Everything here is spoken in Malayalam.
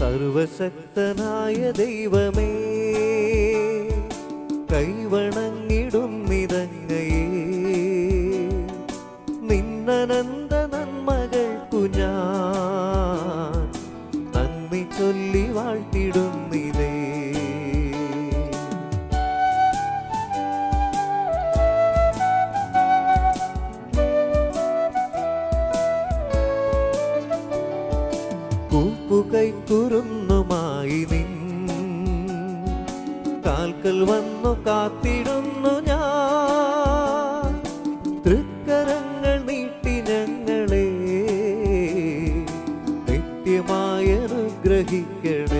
സർവശക്തനായ ദൈവമേ കൈവണങ്ങിടുന്നിതങ്ങയെ നിന്നനന്ത നന്മകൾക്കു ഞാൻ നന്ദി ചൊല്ലി വാഴ്ത്തിടുന്നിതേ. കൂപ്പുകൈക്കുറുന്നുമായി നിൻ. കാൽക്കൽ വന്നു കാത്തിടുന്നു ഞാൻ. തൃക്കരങ്ങൾ നീട്ടി ഞങ്ങളെ. നിത്യമായി അനുഗ്രഹിക്കണേ